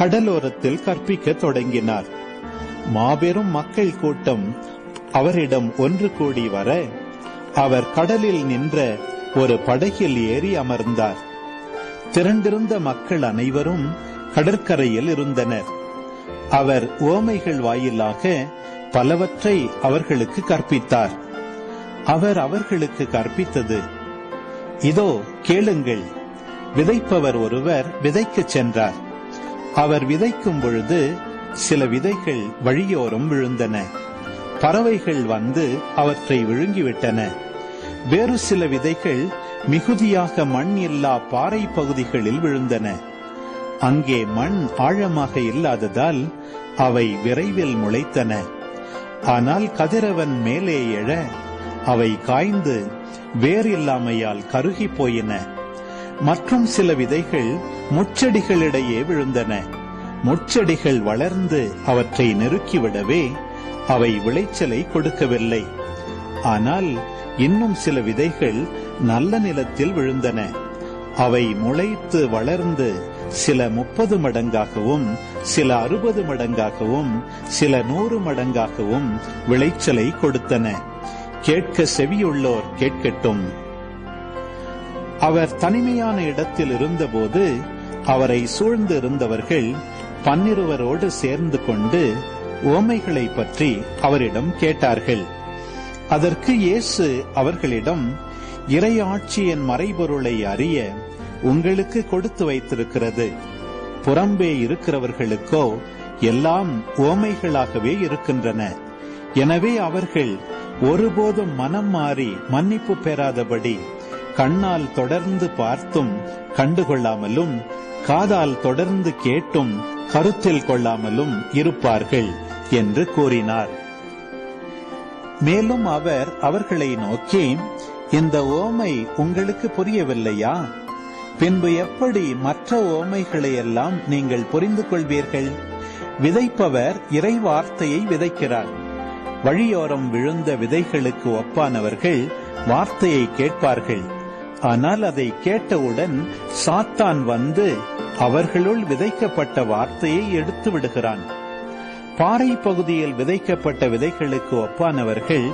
கடலோரத்தில் கற்பிக்க தொடங்கினார். மாபெரும் மக்கள் கூட்டம் அவரிடம் ஒன்று கூடி வர அவர் கடலில் நின்ற ஒரு படகில் ஏறி அமர்ந்தார். திரண்டிருந்த மக்கள் அனைவரும் கடற்கரையில் இருந்தனர். அவர் ஓமைகள் வாயிலாக பலவற்றை அவர்களுக்கு கற்பித்தார். அவர் அவர்களுக்கு கற்பித்தது இதோ கேளுங்கள். விதைப்பவர் ஒருவர் விதைக்கச் சென்றார். அவர் விதைக்கும் பொழுது சில விதைகள் வழியோரம் விழுந்தன. பறவைகள் வந்து அவற்றை விழுங்கிவிட்டன. வேறு சில விதைகள் மிகுதியாக மண் இல்லா பாறை பகுதிகளில் விழுந்தன. அங்கே மண் ஆழமாக இல்லாததால் அவை விரைவில் முளைத்தன. ஆனால் கதிரவன் மேலே எழ அவை காய்ந்து வேறில்லாமையால் கருகி போயின. மற்றும் சில விதைகள் முச்செடிகளிடையே விழுந்தன. முச்செடிகள் வளர்ந்து அவற்றை நெருக்கிவிடவே அவை விளைச்சலை கொடுக்கவில்லை. ஆனால் இன்னும் சில விதைகள் நல்ல நிலத்தில் விழுந்தன. அவை முளைத்து வளர்ந்து சில முப்பது மடங்காகவும் சில அறுபது மடங்காகவும் சில நூறு மடங்காகவும் விளைச்சலை கொடுத்தன. கேட்க செவியுள்ளோர் கேட்கட்டும். அவர் தனிமையான இடத்தில் இருந்தபோது அவரை சூழ்ந்து இருந்தவர்கள் பன்னிருவரோடு சேர்ந்து கொண்டு ஓமைகளை பற்றி அவரிடம் கேட்டார்கள். அதற்கு இயேசு அவர்களிடம் இறையாட்சியின் மறைபொருளை அறிய உங்களுக்கு கொடுத்து வைத்திருக்கிறது. புறம்பே இருக்கிறவர்களுக்கோ எல்லாம் ஓமைகளாகவே இருக்கின்றன. எனவே அவர்கள் ஒருபோதும் மனம் மாறி மன்னிப்பு பெறாதபடி கண்ணால் தொடர்ந்து பார்த்தும் கண்டுகொள்ளாமலும் காதால் தொடர்ந்து கேட்டும் கருத்தில் கொள்ளாமலும் இருப்பார்கள் என்று கூறினார். மேலும் அவர் அவர்களை நோக்கி இந்த ஓமை உங்களுக்கு புரியவில்லையா? பின்பு எப்படி மற்ற ஓமைகளை எல்லாம் நீங்கள் புரிந்து கொள்வீர்கள்? விதைப்பவர் இறை வார்த்தையை விதைக்கிறார். வழியோரம் விழுந்த விதைகளுக்கு ஒப்பானவர்கள் வார்த்தையை கேட்பார்கள். ஆனால் அதை கேட்டவுடன் சாத்தான் வந்து அவர்களுள் விதைக்கப்பட்ட வார்த்தையை எடுத்து விடுகிறான். பாறை பகுதியில் விதைக்கப்பட்ட விதைகளுக்கு ஒப்பானவர்கள்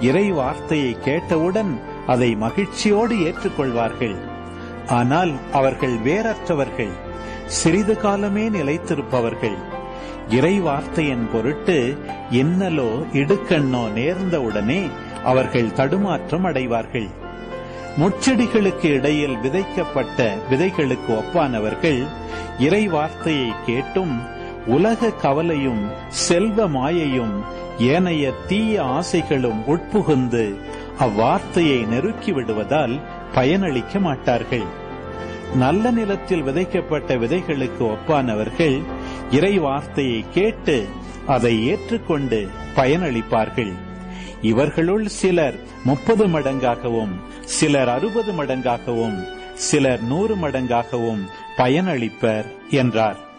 இறை வார்த்தையை கேட்டவுடன் அதை மகிழ்ச்சியோடு ஏற்றுக்கொள்வார்கள். ஆனால் அவர்கள் வேறற்றவர்கள் சிறிது காலமே நிலைத்திருப்பவர்கள். இறை வார்த்தையின் பொருட்டு இன்னலோ இடுக்கண்ணோ நேர்ந்தவுடனே அவர்கள் தடுமாற்றம் அடைவார்கள். முச்செடிகளுக்கு இடையில் விதைக்கப்பட்ட விதைகளுக்கு ஒப்பானவர்கள் இறை வார்த்தையை கேட்டும் உலக கவலையும் செல்வ மாயையும் ஏனைய தீய ஆசைகளும் உட்புகுந்து அவ்வார்த்தையை நெருக்கி விடுவதால் பயனளிக்க மாட்டார்கள். நல்ல நிலத்தில் விதைக்கப்பட்ட விதைகளுக்கு ஒப்பானவர்கள் இறை வார்த்தையை கேட்டு அதை ஏற்றுக்கொண்டு பயனளிப்பார்கள். இவர்களுள் சிலர் முப்பது மடங்காகவும் சிலர் அறுபது மடங்காகவும் சிலர் நூறு மடங்காகவும் பயனளிப்பர் என்றார்.